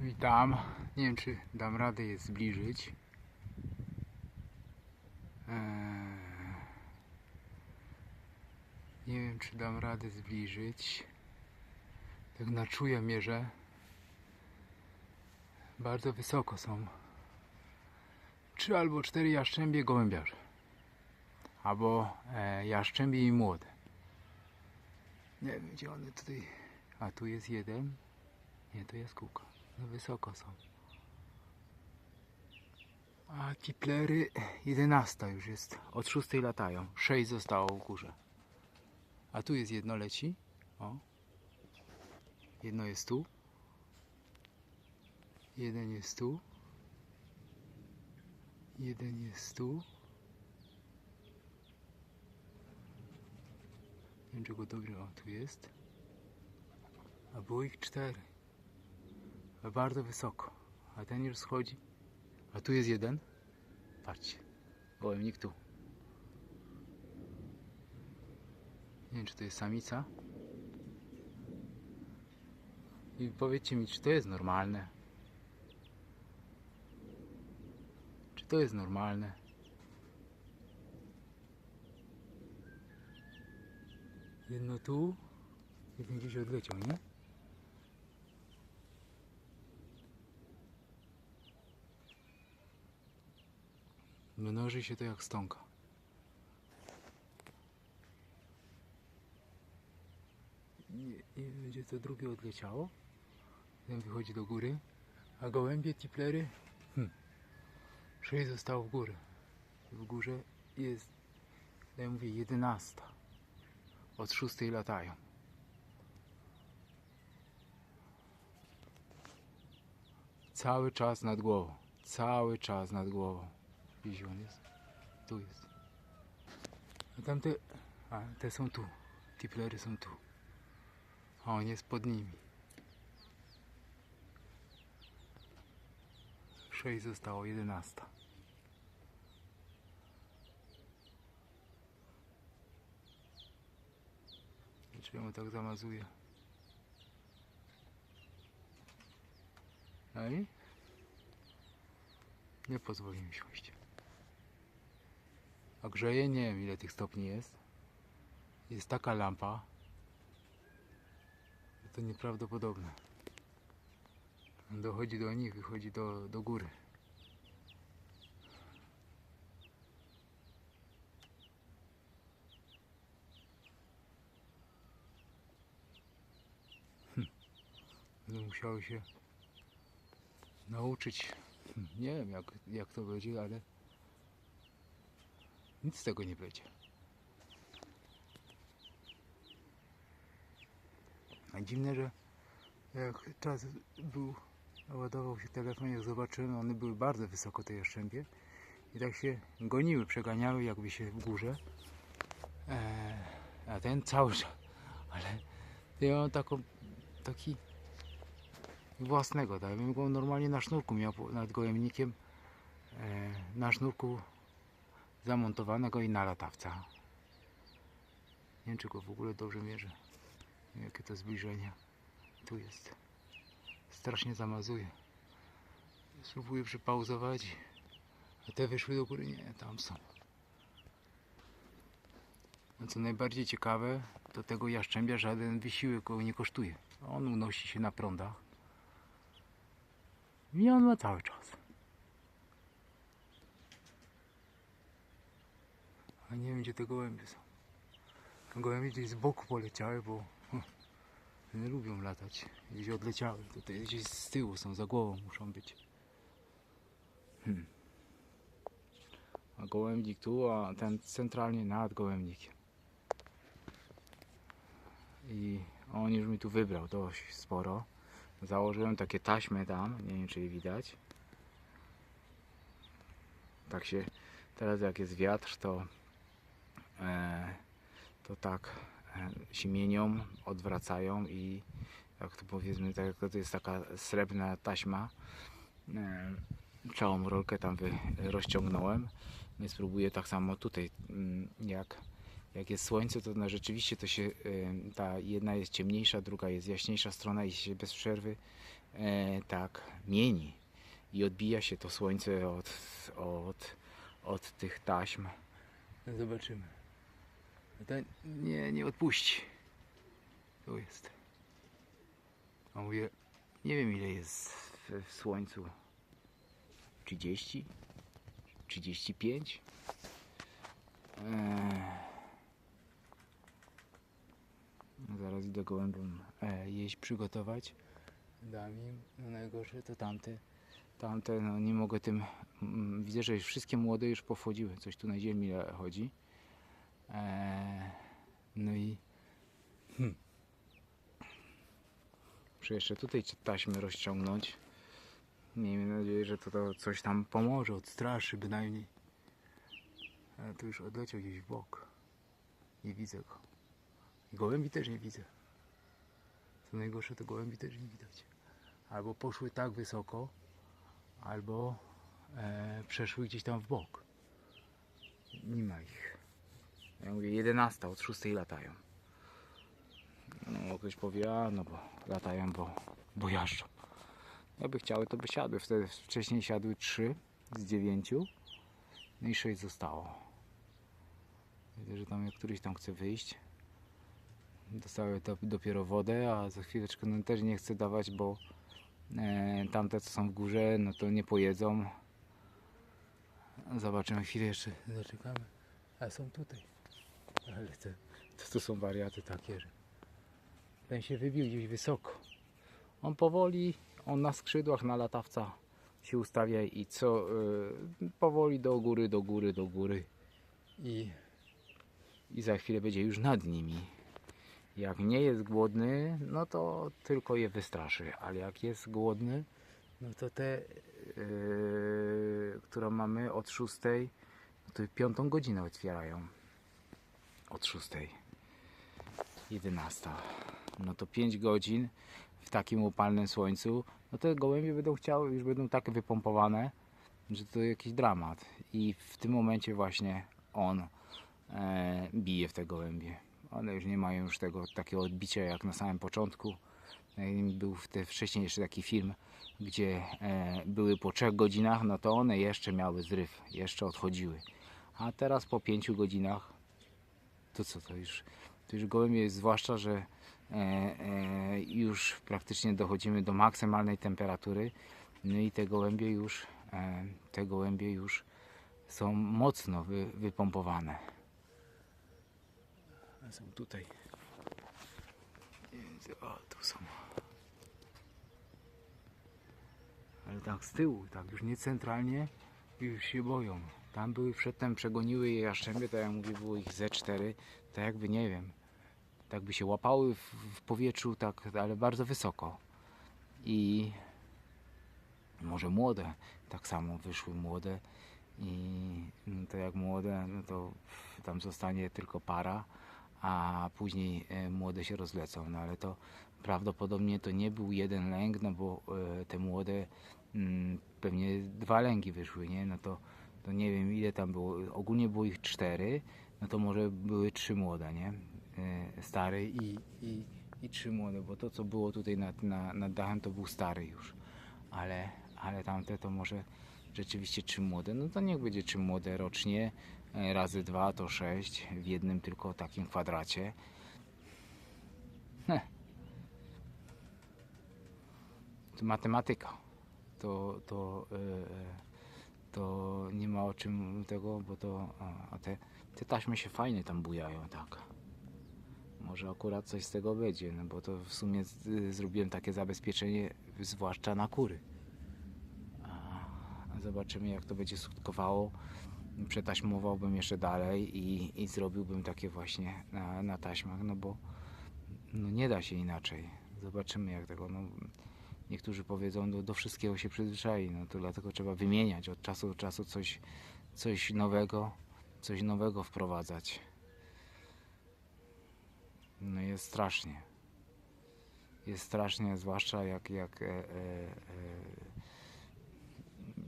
Witam. Nie wiem, czy dam radę je zbliżyć. Eee, Nie wiem, czy dam radę zbliżyć. Tak na czuję mierzę. Bardzo wysoko są. Trzy albo cztery jaszczębie gołębiarze. Albo e, jaszczębie i młode. Nie wiem, gdzie one tutaj... A tu jest jeden. Nie, to jest kółko. Wysoko są. A tiplery 11 już jest. Od 6 latają. 6 zostało w górze. A tu jest jedno leci. O. Jedno jest tu. Jeden jest tu. Jeden jest tu. Nie wiem czego dobry. O, tu jest. A było ich cztery. Bardzo wysoko. A ten już schodzi. A tu jest jeden. Patrzcie. Gołębnik tu. Nie wiem, czy to jest samica. I powiedzcie mi, czy to jest normalne? Czy to jest normalne? Jedno tu, jeden gdzieś odleciał, nie? Mnoży się to jak stonka. Nie, nie wiem, gdzie to drugie odleciało. Ten wychodzi do góry. A gołębie, tiplery? Hm. Sześć zostało w górę. W górze jest, ja mówię, jedenasta. Od szóstej latają. Cały czas nad głową. Cały czas nad głową. Gdzieś on jest? Tu jest. A tamte. A te są tu. Tiplery są tu. A on jest pod nimi. Sześć zostało, jedenasta. Czemu tak zamazuje? No i? Nie pozwoli mi siąść. A grzeje? Nie wiem ile tych stopni jest. Jest taka lampa. To nieprawdopodobne. Dochodzi do nich, wychodzi do, do góry. Hm. Będą musiały się nauczyć. Hm, Nie wiem jak, jak to będzie, ale nic z tego nie będzie. A dziwne, że jak czas był, ładował się telefon, jak zobaczyłem, one były bardzo wysoko te jaszczębie i tak się goniły, przeganiały jakby się w górze. Eee, a ten cały czas, ale ja mam taką, taki własnego, tak bym go normalnie na sznurku miał nad gołębnikiem, e, na sznurku zamontowanego i na latawca. Nie wiem, czy go w ogóle dobrze mierzę. Jakie to zbliżenie. Tu jest. Strasznie zamazuje. Spróbuję przypauzować. A te wyszły do góry? Nie, tam są. A co najbardziej ciekawe, to tego jaszczębia żaden wysiłek go nie kosztuje. On unosi się na prądach. I on ma cały czas. A nie wiem gdzie te gołębie są. Gołębie gdzieś z boku poleciały, bo hm, nie lubią latać. Gdzieś odleciały. Tutaj gdzieś z tyłu są, za głową muszą być. Hmm. A gołębnik tu, a ten centralnie nad gołębnikiem. I on już mi tu wybrał dość sporo. Założyłem takie taśmy tam, nie wiem czy je widać. Tak się, teraz jak jest wiatr, to, to tak e, się mienią, odwracają i jak to powiedzmy, tak to jest taka srebrna taśma, e, całą rolkę tam rozciągnąłem. I spróbuję tak samo tutaj, mm, jak, jak jest słońce, to no, rzeczywiście to się, e, ta jedna jest ciemniejsza, druga jest jaśniejsza strona i się bez przerwy e, tak mieni i odbija się to słońce od, od, od tych taśm. Zobaczymy. Nie, nie odpuści. Tu jest. A mówię, nie wiem ile jest w, w słońcu. 30? 35? Eee. Zaraz idę gołębom e, jeść przygotować. Dam im, no najgorsze to tamte. Tamte, no nie mogę tym, mm, widzę, że już wszystkie młode już powchodziły. Coś tu na ziemi le- chodzi. Eee, no i hmm. muszę jeszcze tutaj taśmy rozciągnąć. Miejmy nadzieję, że to, to coś tam pomoże, odstraszy bynajmniej. Ale tu już odleciał gdzieś w bok. Nie widzę go. I gołębi też nie widzę. Co najgorsze, to gołębi też nie widać. Albo poszły tak wysoko, albo e, przeszły gdzieś tam w bok. Nie ma ich. Ja mówię 11, od 6 latają. No ktoś powie, a no bo latają, bo, bo jażdżą. Jakby chciały, to by siadły. Wtedy wcześniej siadły 3 z 9, no i 6 zostało. Widzę, że tam jak któryś tam chce wyjść. Dostały to dopiero wodę, a za chwileczkę no, też nie chcę dawać, bo e, tamte co są w górze, no to nie pojedzą. Zobaczymy chwilę jeszcze. Zaczekamy. A są tutaj. Ale te, to, to są wariaty takie, że ten się wybił gdzieś wysoko. On powoli, on na skrzydłach, na latawca się ustawia i co y, powoli do góry, do góry, do góry. I, I za chwilę będzie już nad nimi. Jak nie jest głodny, no to tylko je wystraszy, ale jak jest głodny, no to te, yy, które mamy od 6, no to piątą godzinę otwierają. Od 6. 11. No to 5 godzin w takim upalnym słońcu, no te gołębie będą chciały, już będą tak wypompowane, że to jakiś dramat. I w tym momencie właśnie on e, bije w te gołębie. One już nie mają już tego takiego odbicia jak na samym początku. E, Był w te, wcześniej jeszcze taki film, gdzie e, były po 3 godzinach, no to one jeszcze miały zryw, jeszcze odchodziły. A teraz po 5 godzinach, to co to już, to już gołębie, zwłaszcza, że e, e, już praktycznie dochodzimy do maksymalnej temperatury, no i te gołębie już, e, te gołębie już są mocno wy, wypompowane. Są tutaj. O, tu są. Ale tak z tyłu, tak już nie centralnie, już się boją. Tam były przedtem, przegoniły je jaszczębie, tak jak mówię, było ich ze cztery, tak jakby nie wiem, tak by się łapały w, w powietrzu, tak, ale bardzo wysoko. I może młode, tak samo wyszły młode i no to jak młode, no to tam zostanie tylko para, a później e, młode się rozlecą, no ale to prawdopodobnie to nie był jeden lęk, no bo e, te młode mm, pewnie dwa lęgi wyszły, nie? No to, to nie wiem ile tam było, ogólnie było ich cztery, no to może były trzy młode, nie? E, Stary i, i, i trzy młode, bo to co było tutaj nad, na, nad dachem to był stary już, ale, ale tamte to może rzeczywiście trzy młode, no to niech będzie trzy młode rocznie, e, razy dwa to sześć w jednym tylko takim kwadracie. Heh. To matematyka. To, to, e, to nie ma o czym tego, bo to a, te, te taśmy się fajnie tam bujają, tak. Może akurat coś z tego będzie, no bo to w sumie z, zrobiłem takie zabezpieczenie, zwłaszcza na kury. A zobaczymy jak to będzie skutkowało. Przetaśmowałbym jeszcze dalej i, i zrobiłbym takie właśnie na, na taśmach, no bo no nie da się inaczej. Zobaczymy jak tego. No, niektórzy powiedzą, do, do wszystkiego się przyzwyczai, no to dlatego trzeba wymieniać od czasu do czasu coś, coś nowego, coś nowego wprowadzać. No jest strasznie. Jest strasznie, zwłaszcza jak, jak e, e, e,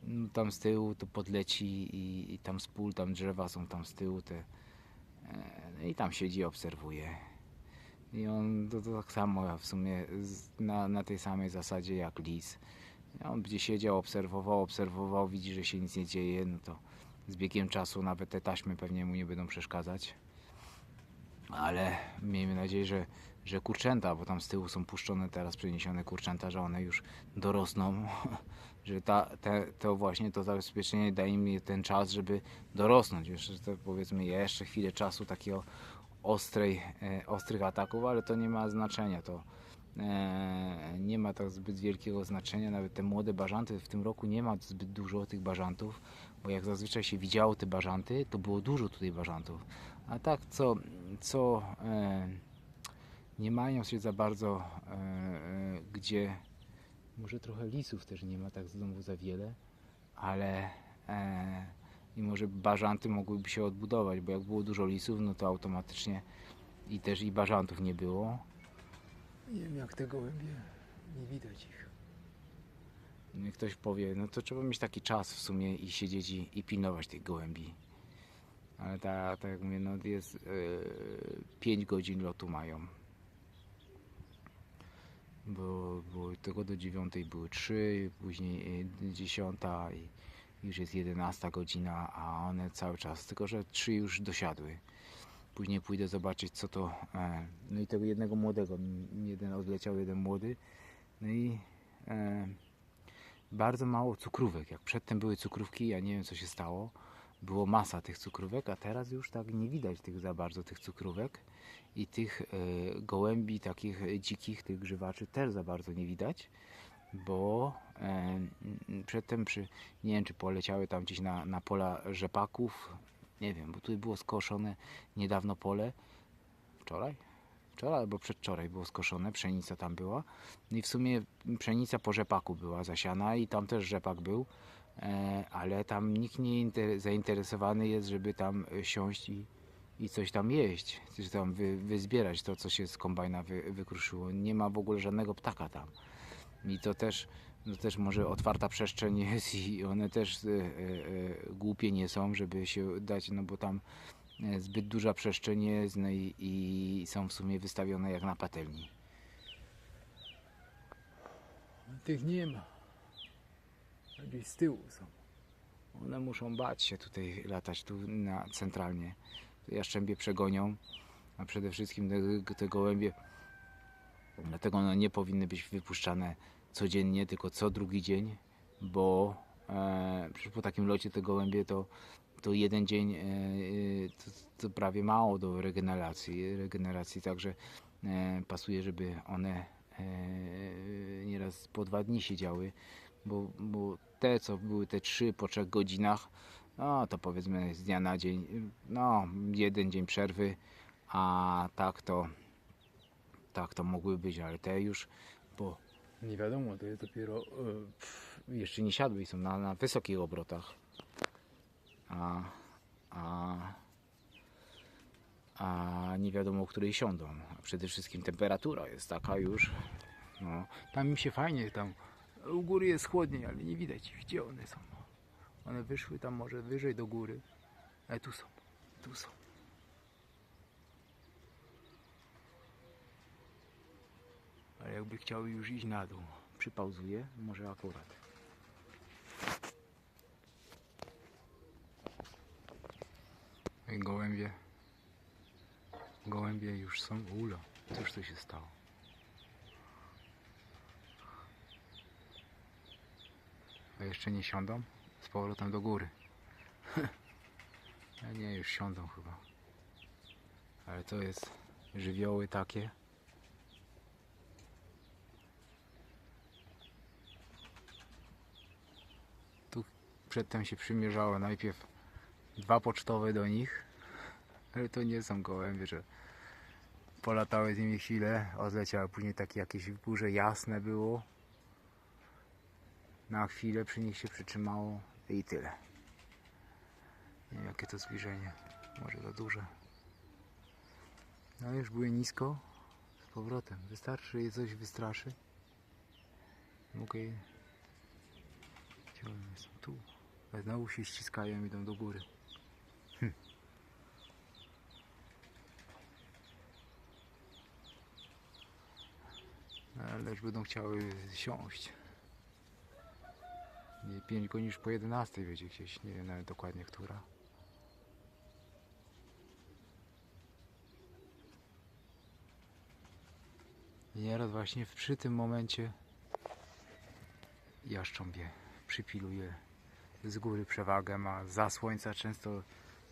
no tam z tyłu to podleci i, i tam z pól, tam drzewa są tam z tyłu te, e, no i tam siedzi, obserwuje. I on to, to tak samo w sumie na, na tej samej zasadzie jak lis. On będzie siedział, obserwował, obserwował, widzi, że się nic nie dzieje, no to z biegiem czasu nawet te taśmy pewnie mu nie będą przeszkadzać. Ale miejmy nadzieję, że, że kurczęta, bo tam z tyłu są puszczone teraz przeniesione kurczęta, że one już dorosną, że ta, te, to właśnie to zabezpieczenie daje mi ten czas, żeby dorosnąć. Jeszcze powiedzmy jeszcze chwilę czasu takiego ostrej, e, ostrych ataków, ale to nie ma znaczenia. To e, nie ma tak zbyt wielkiego znaczenia. Nawet te młode bażanty w tym roku nie ma zbyt dużo tych bażantów, bo jak zazwyczaj się widziało te bażanty, to było dużo tutaj bażantów. A tak co, co e, nie mają się za bardzo gdzie. Może trochę lisów też nie ma tak znowu za wiele, ale i może bażanty mogłyby się odbudować, bo jak było dużo lisów, no to automatycznie i też i bażantów nie było. Nie wiem jak te gołębie, nie widać ich. No i ktoś powie, no to trzeba mieć taki czas w sumie i siedzieć i, i pilnować tych gołębi. Ale ta, tak jak mówię, no jest 5 godzin lotu mają. Bo, bo tego do 9 były 3, później 10 i już jest 11 godzina, a one cały czas, tylko że 3 już dosiadły. Później pójdę zobaczyć co to. E, no i tego jednego młodego, jeden odleciał, jeden młody. No i e, bardzo mało cukrówek. Jak przedtem były cukrówki, ja nie wiem co się stało. Było masa tych cukrówek, a teraz już tak nie widać tych za bardzo tych cukrówek i tych e, gołębi takich dzikich, tych grzywaczy też za bardzo nie widać, bo e, przedtem przy, nie wiem czy poleciały tam gdzieś na, na pola rzepaków, nie wiem, bo tutaj było skoszone niedawno pole, wczoraj? Wczoraj albo przedwczoraj było skoszone, pszenica tam była. No i w sumie pszenica po rzepaku była zasiana i tam też rzepak był, e, ale tam nikt nie inter- zainteresowany jest, żeby tam e, siąść i, i coś tam jeść, coś tam wy, wyzbierać to, co się z kombajna wy, wykruszyło. Nie ma w ogóle żadnego ptaka tam. I to też, to też może otwarta przestrzeń jest i one też e, e, e, głupie nie są, żeby się dać, no bo tam zbyt duża przestrzeń jest no i, i są w sumie wystawione jak na patelni. Tych nie ma. Gdzieś z tyłu są. One muszą bać się tutaj latać tu na centralnie. Jaszczębie przegonią, a przede wszystkim te, te gołębie. Dlatego one nie powinny być wypuszczane codziennie, tylko co drugi dzień, bo e, po takim locie te gołębie to, to jeden dzień e, e, to, to prawie mało do regeneracji. regeneracji także e, pasuje, żeby one e, nieraz po dwa dni siedziały, bo, bo te, co były te trzy po trzech godzinach, no to powiedzmy z dnia na dzień, no jeden dzień przerwy, a tak to tak to mogły być, ale te już po Nie wiadomo, to jest dopiero... e, jeszcze nie siadły i są na, na wysokich obrotach. A, a, a nie wiadomo, o której siądą. A przede wszystkim temperatura jest taka już. No, Tam im się fajnie, tam u góry jest chłodniej, ale nie widać gdzie one są. One wyszły tam może wyżej do góry, ale tu są, tu są. Jakby chciały już iść na dół. Przypauzuję, może akurat. I gołębie. Gołębie już są. Ula, cóż to się stało? A jeszcze nie siądą? Z powrotem do góry. Nie, już siądą chyba. Ale to jest żywioły takie. Tu przedtem się przymierzało najpierw dwa pocztowe do nich, ale to nie są gołębie, że polatały z nimi chwilę, odleciały później takie jakieś w górze jasne było. Na chwilę przy nich się przytrzymało i tyle. Nie wiem jakie to zbliżenie, może za duże. No już były nisko, z powrotem. Wystarczy je coś wystraszy. Mogę je... Gdzie? Tu. Znowu się ściskają, idą do góry. ale już będą chciały siąść. Nie 5 godzin już po 11 będzie gdzieś, nie wiem nawet dokładnie która. I nieraz właśnie przy tym momencie jaszcząbie przypiluje z góry przewagę, ma za słońca często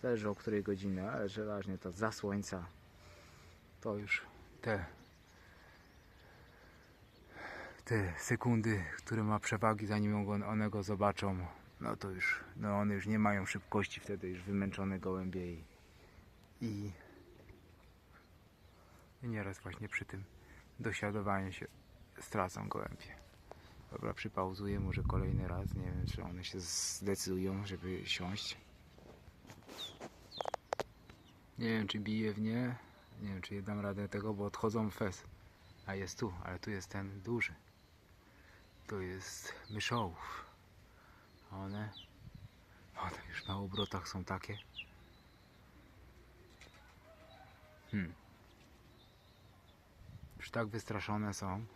Zależy o której godzinie, ale przeważnie to za słońca. to już te te sekundy, które ma przewagi zanim on- one go zobaczą, no to już, no one już nie mają szybkości wtedy już wymęczone gołębie i, i nieraz właśnie przy tym dosiadowaniu się stracą gołębie. Dobra, przypauzuję może kolejny raz, nie wiem czy one się zdecydują, żeby siąść. Nie wiem czy bije w nie, nie wiem czy dam radę tego, bo odchodzą w fez. A jest tu, ale tu jest ten duży. To jest myszołów. A One, one już na obrotach są takie. Hmm. Już tak wystraszone są.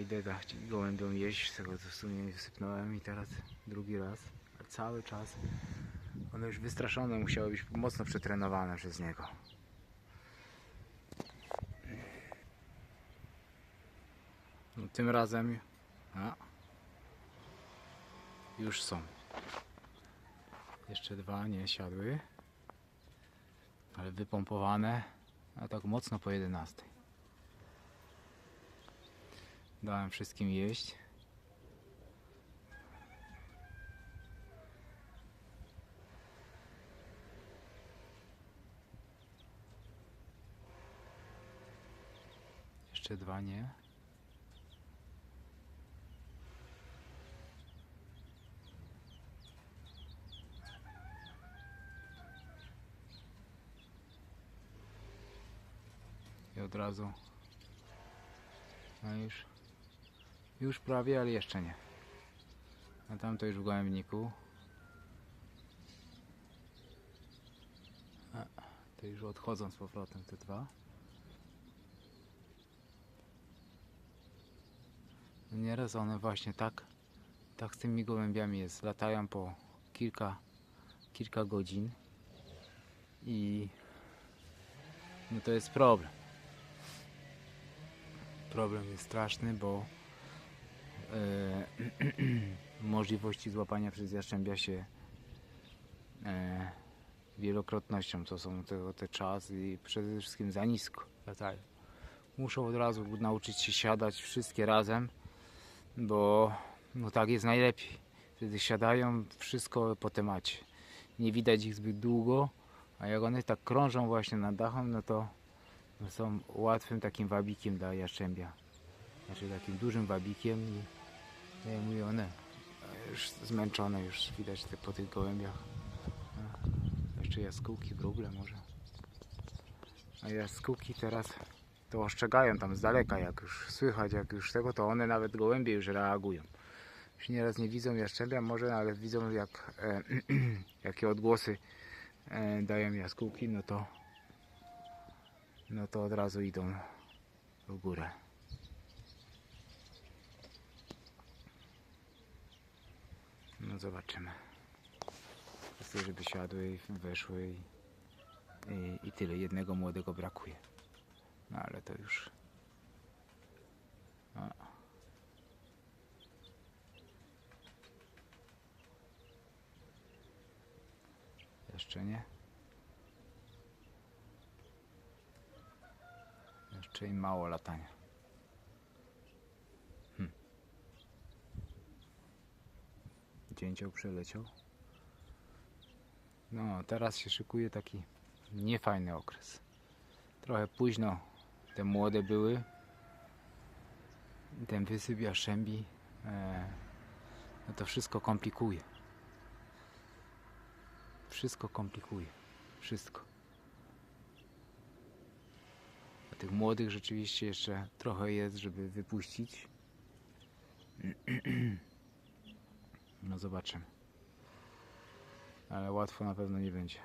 Idę dać gołębiom jeść, z tego co w sumie sypnąłem i teraz drugi raz. A cały czas one już wystraszone musiały być mocno przetrenowane przez niego. No, tym razem a, już są. Jeszcze dwa nie siadły, ale wypompowane, a tak mocno po 11. Dałem wszystkim jeść. Jeszcze dwa nie. I od razu. No już. Już prawie, ale jeszcze nie. A tam to już w gołębniku. A, to już odchodzą z powrotem te dwa. Nieraz one właśnie tak, tak z tymi gołębiami jest. Latają po kilka, kilka godzin i no to jest problem. Problem jest straszny, bo możliwości złapania przez jaszczębia się e, wielokrotnością. To są te, te czas i przede wszystkim za nisko latają. Muszą od razu nauczyć się siadać wszystkie razem, bo no tak jest najlepiej. Wtedy siadają wszystko po temacie. Nie widać ich zbyt długo, a jak one tak krążą właśnie nad dachem, no to no są łatwym takim wabikiem dla jaszczębia. Znaczy takim dużym wabikiem i tak mówię, one już zmęczone już widać te, po tych gołębiach. A, jeszcze jaskółki, wróble może. A jaskółki teraz to ostrzegają tam z daleka, jak już słychać, jak już tego, to one nawet gołębie już reagują. Już nieraz nie widzą jaszczębia może, ale widzą jak e, jakie odgłosy e, dają jaskółki, no to no to od razu idą w górę. No zobaczymy. Chcę, żeby siadły, weszły i, i, i tyle. Jednego młodego brakuje. No ale to już. A. Jeszcze nie. Jeszcze im mało latania. Dzięcioł przeleciał. No, teraz się szykuje taki niefajny okres. Trochę późno te młode były. Ten wysyp jaszczębi e, no to wszystko komplikuje. Wszystko komplikuje. Wszystko. A tych młodych rzeczywiście jeszcze trochę jest, żeby wypuścić. No zobaczymy. Ale łatwo na pewno nie będzie.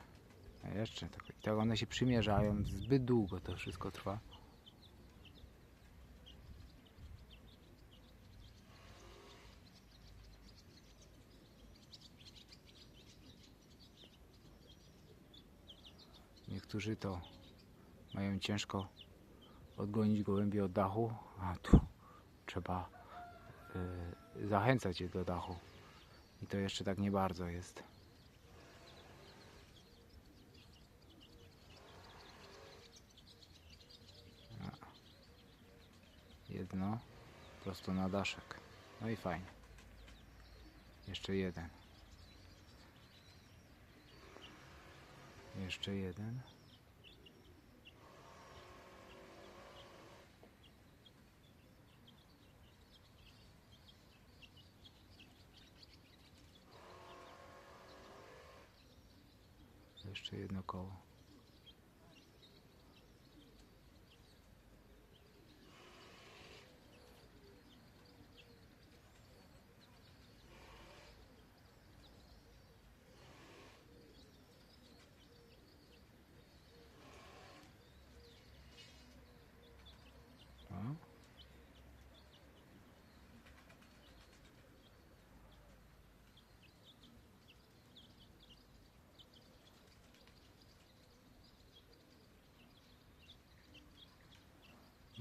A jeszcze, tak, tak one się przymierzają, zbyt długo to wszystko trwa. Niektórzy to mają ciężko odgonić gołębie od dachu, a tu trzeba y, zachęcać je do dachu. I to jeszcze tak nie bardzo jest. Jedno prosto na daszek. No i fajnie. Jeszcze jeden. Jeszcze jeden. Jeszcze jedno koło.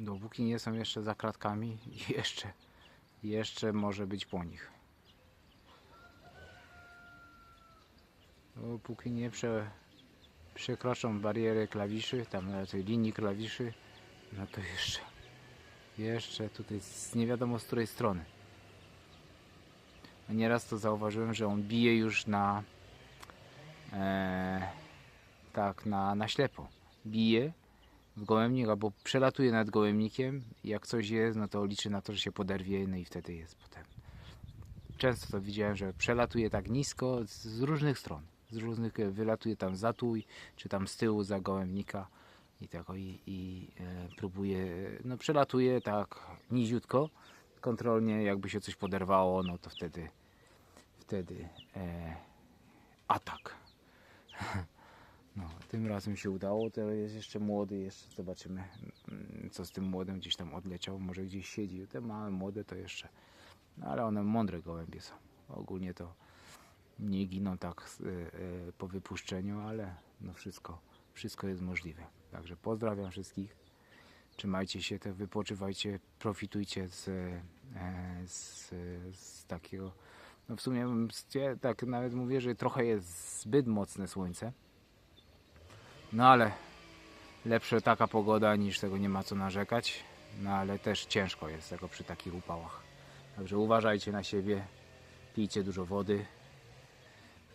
Dopóki nie są jeszcze za kratkami, jeszcze, jeszcze może być po nich. Dopóki nie prze, przekroczą barierę klawiszy, tam na tej linii klawiszy, no to jeszcze, jeszcze tutaj z nie wiadomo z której strony. A Nieraz to zauważyłem, że on bije już na e, tak, na, na ślepo. Bije w gołębnik albo przelatuje nad gołębnikiem. Jak coś jest, no to liczy na to, że się poderwie, no i wtedy jest potem. Często to widziałem, że przelatuje tak nisko z, różnych stron. Z różnych, e, wylatuje tam za tuj, czy tam z tyłu za gołębnika i tak i, i e, próbuje, no przelatuje tak niziutko, kontrolnie, jakby się coś poderwało, no to wtedy, wtedy e, atak. No, tym razem się udało, to jest jeszcze młody, jeszcze zobaczymy mm, co z tym młodym gdzieś tam odleciał, może gdzieś siedzi, te małe młode to jeszcze, no ale one mądre gołębie są, ogólnie to nie giną tak e, e, po wypuszczeniu, ale no wszystko, wszystko jest możliwe. Także pozdrawiam wszystkich, trzymajcie się, te wypoczywajcie, profitujcie z, e, z, z takiego, no w sumie tak nawet mówię, że trochę jest zbyt mocne słońce, no ale lepsze taka pogoda niż tego nie ma co narzekać. No ale też ciężko jest tego przy takich upałach. Także uważajcie na siebie, pijcie dużo wody.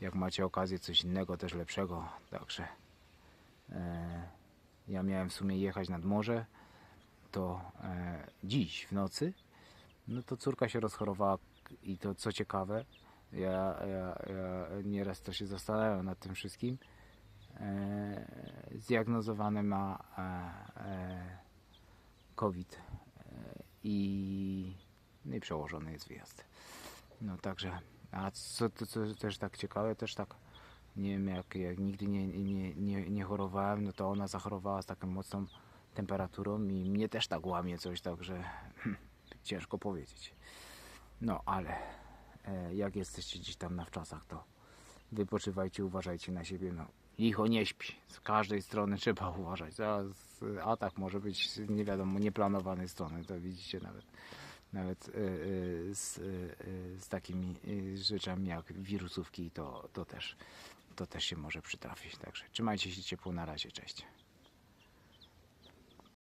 Jak macie okazję coś innego też lepszego. Także e, ja miałem w sumie jechać nad morze. To e, dziś w nocy. No to córka się rozchorowała i to co ciekawe, ja, ja, ja nieraz to się zastanawiam nad tym wszystkim zdiagnozowany ma e, e, COVID e, i, no i przełożony jest wyjazd. No także, a co, to, co też tak ciekawe, też tak nie wiem, jak, jak nigdy nie, nie, nie, nie chorowałem, no to ona zachorowała z taką mocną temperaturą i mnie też tak łamie coś, także ciężko powiedzieć. No ale e, jak jesteście gdzieś tam na wczasach, to wypoczywajcie, uważajcie na siebie. No, licho nie śpi. Z każdej strony trzeba uważać. Zaraz atak może być nie wiadomo, nieplanowanej strony. To widzicie nawet nawet e, e, z, e, z takimi rzeczami jak wirusówki to, to też to też się może przytrafić. Także trzymajcie się ciepło na razie, cześć.